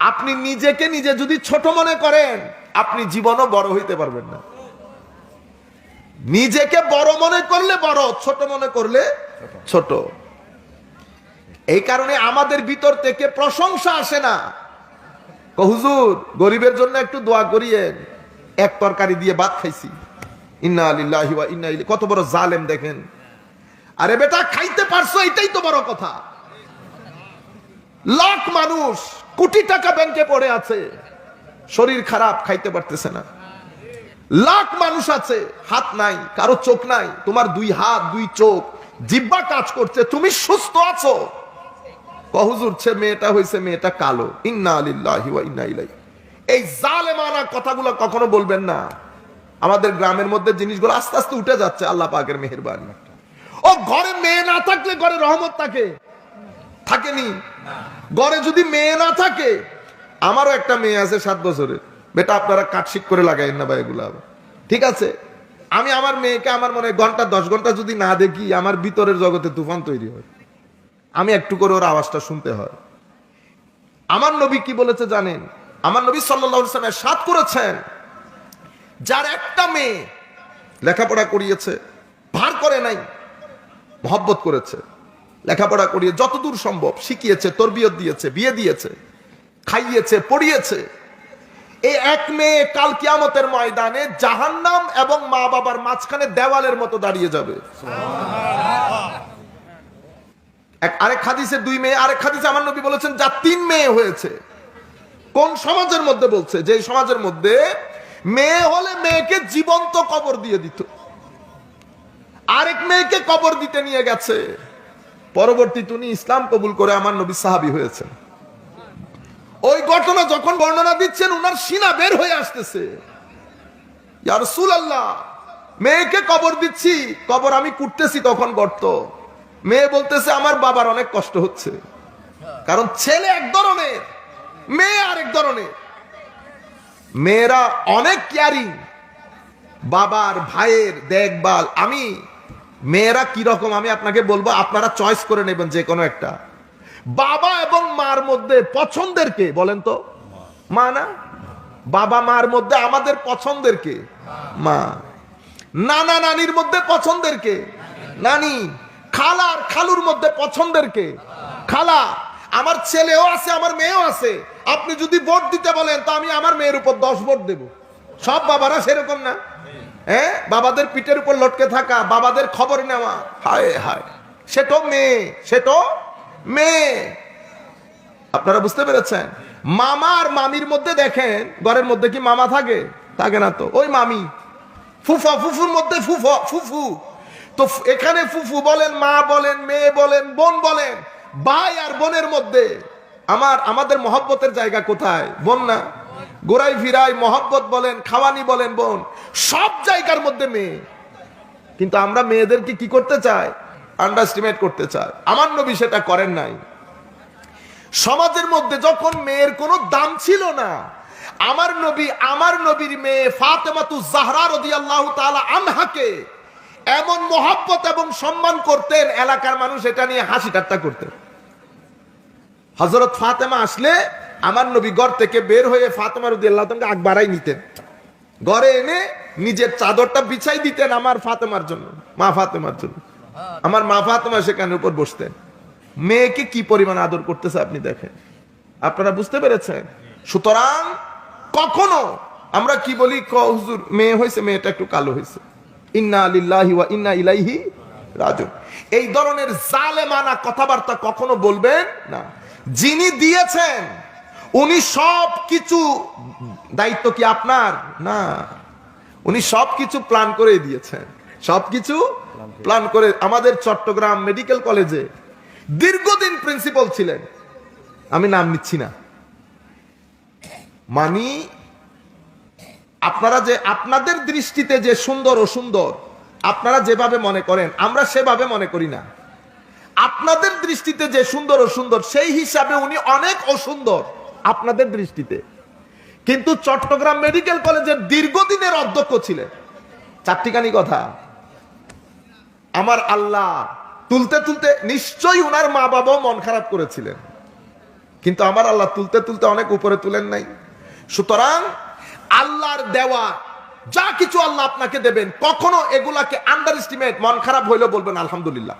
আপনি নিজেকে নিজে যদি ছোট মনে করেন, আপনি জীবনও বড় হইতে পারবেন না। নিজেকে বড় মনে করলে বড়, ছোট মনে করলে ছোট। এই কারণে আমাদের ভিতর থেকে প্রশংসা আসে না। কো, হুজুর, গরিবের জন্য একটু দোয়া করিয়েন। এক তরকারি দিয়ে ভাত খাইছি। ইন্না আলিল্লাহি ইন্না কত বড় জালেম দেখেন। আরে বেটা, খাইতে পারছ, এটাই তো বড় কথা। লাখ মানুষ কোটি টাকা ব্যাংকে পড়ে আছে। শরীর খারাপ, খাইতে পারতেছে না। লাখ মানুষ আছে, হাত নাই, কারও চোখ নাই, তোমার দুই হাত, দুই চোখ। জিব্বা কাজ করছে, তুমি সুস্থ আছো। কহুজুর ছে মেয়েটা হয়েছে মেয়েটা কালো। ইন্না আলিল্লাহি এই জালেমানা কথাগুলো কখনো বলবেন না। আমাদের গ্রামের মধ্যে জিনিসগুলো আস্তে আস্তে উঠে যাচ্ছে, আল্লাহ পাকের মেহেরবানি। ও ঘরে মেয়ে না থাকলে ঘরে রহমত থাকে। থাকেনি। ঘরে যদি মেয়ে না থাকে, আমারও একটা মেয়ে আছে সাত বছরে বেটা, আপনারা কাটশিট করে লাগাইন না ভাই এগুলো। ঠিক আছে? আমি আমার মেয়েকে আমার মনে ঘণ্টা, দশ ঘণ্টা যদি না দেখি, আমার ভিতরের জগতে তুফান তৈরি হয়। আমি একটু করে ওর আওয়াজটা শুনতে হয়। আমার নবী কি বলেছে জানেন? আমার নবী সাল্লামের সাত করেছেন, যার একটা মেয়ে লেখাপড়া করিয়েছে, ভার করে নাই, মহব্বত করেছে। লেখাপড়া করিয়ে যতদূর সম্ভব শিখিয়েছে, তরবিয়ত দিয়েছে, বিয়ে দিয়েছে, খাইয়েছে, পড়িয়েছে। এই এক মেয়ে কাল কিয়ামতের ময়দানে জাহান্নাম এবং মা বাবার মাঝখানে দেওয়ালের মতো দাঁড়িয়ে যাবে। এক আরেক হাদিসে দুই মেয়ে, আরেক হাদিসে আমার নবী বলেছেন, যা তিন মেয়ে হয়েছে। কোন সমাজের মধ্যে বলছে? যে সমাজের মধ্যে মেয়ে হলে মেয়েকে জীবন্ত কবর দিয়ে দিত। আরেক মেয়েকে কবর দিতে নিয়ে গেছে। পরবর্তী উনি ইসলাম কবুল করে আমার নবী সাহাবি হয়েছেন। ওই ঘটনা যখন বর্ণনা দিচ্ছেন, উনার সিনা বের হয়ে আসতেছে। ইয়ারসুল আল্লাহ মেয়েকে কবর দিচ্ছি, কবর আমি কুটতেছি তখন গর্ত। মেয়ে বলতেছে, আমার বাবার অনেক কষ্ট হচ্ছে। কারণ ছেলে এক ধরনের, মেয়ে আরেক ধরনের। মেয়েরা অনেক কেয়ারিং বাবার, ভাইয়ের দেখভাল, আমি মেয়েরা কি রকম আমি আপনাকে বলব, আপনারা চয়েস করে নেবেন যে কোনো একটা। বাবা এবং মার মধ্যে পছন্দের কে বলেন তো? মা না? বাবা মার মধ্যে আমাদের পছন্দের কে? মা। নানা নানির মধ্যে পছন্দের কে? নানি। খালার খালুর মধ্যে পছন্দের কে? খালা। আমার ছেলেও আছে, আমার মেয়েও আছে। আপনি যদি ভোট দিতে বলেন, তো আমি আমার মেয়ের উপর দশ ভোট দেব। সব বাবারা সেরকম না। হ্যাঁ বাবাদের পিঠের উপর লটকে থাকা, বাবাদের খবর নেওয়া। হায় হায়। সে তো মেয়ে, সে তো মেয়ে। আপনারা বুঝতে পেরেছেন? মামা আর মামির মধ্যে দেখেন, ঘরের মধ্যে কি মামা থাকে? থাকে না তো। ওই মামি। ফুফা, ফুফুর মধ্যে ফুফা, ফুফু। তো এখানে ফুফু বলেন, মা বলেন, মেয়ে বলেন, বোন বলেন, ভাই আর বোনের মধ্যে। আমার, আমাদের মহব্বতের জায়গা কোথায়? বোন না? গোড়াই ফিরাই মহব্বত বলেন, খাওয়ানি বলেন, বোন। সব জায়গার মধ্যে মেয়ে। কিন্তু আমরা মেয়েদেরকে কি করতে চাই? আন্ডারস্টিমেট করতে চাই। আমার নবী সেটা করেন নাই। সমাজের মধ্যে যখন মেয়ের কোনো দাম ছিল না, আমার নবী, আমার নবীর মেয়ে ফাতেমাতু জাহরা রাদিয়াল্লাহু তাআলা আনহাকে এমন মহব্বত এবং সম্মান করতেন, এলাকার মানুষ এটা নিয়ে হাসি ঠাট্টা করতেন। হযরত ফাতেমা আসলে আমার নবী ঘর থেকে বের হয়ে ফাতেমা রাদিয়াল্লাহু তাআলাকে আগ বাড়াই নিতেন। ঘরে এনে নিজের চাদরটা বিছাই দিতেন আমার ফাতেমার জন্য, মা ফাতেমার জন্য। আমার মা ফাতেমা সেখানে উপর বসতেন। মেয়েকে কি পরিমাণ আদর করতেছে আপনি দেখেন। আপনারা বুঝতে পেরেছেন? সুতরাং কখনো আমরা কি বলি, ক, হুজুর, মেয়ে হয়েছে, মেয়েটা একটু কালো হয়েছে। ইন্না আলিল্লাহি ওয়া ইন্না ইলাইহি রাজিউন। এই ধরনের জালেমানা কথাবার্তা কখনো বলবেন না। যিনি দিয়েছেন, উনি সব কিছু দায়িত্ব কি আপনার? না। উনি সব কিছু প্ল্যান করে দিয়েছেন। সবকিছু প্ল্যান করে আমাদের চট্টগ্রাম মেডিকেল কলেজে দীর্ঘদিন প্রিন্সিপাল ছিলেন। আমি নাম নিচ্ছি না। মানি, আপনারা যে, আপনাদের দৃষ্টিতে যে সুন্দর ও সুন্দর আপনারা যেভাবে মনে করেন, আমরা সেভাবে মনে করি না। আপনাদের দৃষ্টিতে যে সুন্দর ও সুন্দর সেই হিসাবে উনি অনেক অসুন্দর, আপনাদের দৃষ্টিতে। কিন্তু চট্টগ্রাম মেডিকেল কলেজের দীর্ঘদিনের অধ্যক্ষ ছিলেন। চারটিখানি কথা। আমার আল্লাহ তুলতে তুলতে নিশ্চয়ই উনার মা বাবাও মন খারাপ করেছিলেন। কিন্তু আমার আল্লাহ তুলতে তুলতে অনেক উপরে তুলেন নাই। সুতরাং আল্লাহর দেওয়া যা কিছু আল্লাহ আপনাকে দেবেন, কখনো এগুলাকে আন্ডার এস্টিমেট মন খারাপ হইলেও বলবেন, আলহামদুলিল্লাহ।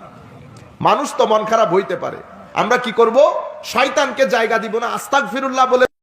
মানুষ তো মন খারাপ হইতে পারে। আমরা কি করব? শয়তানকে জায়গা দিব না আস্তাক ফিরুল্লাহ বলে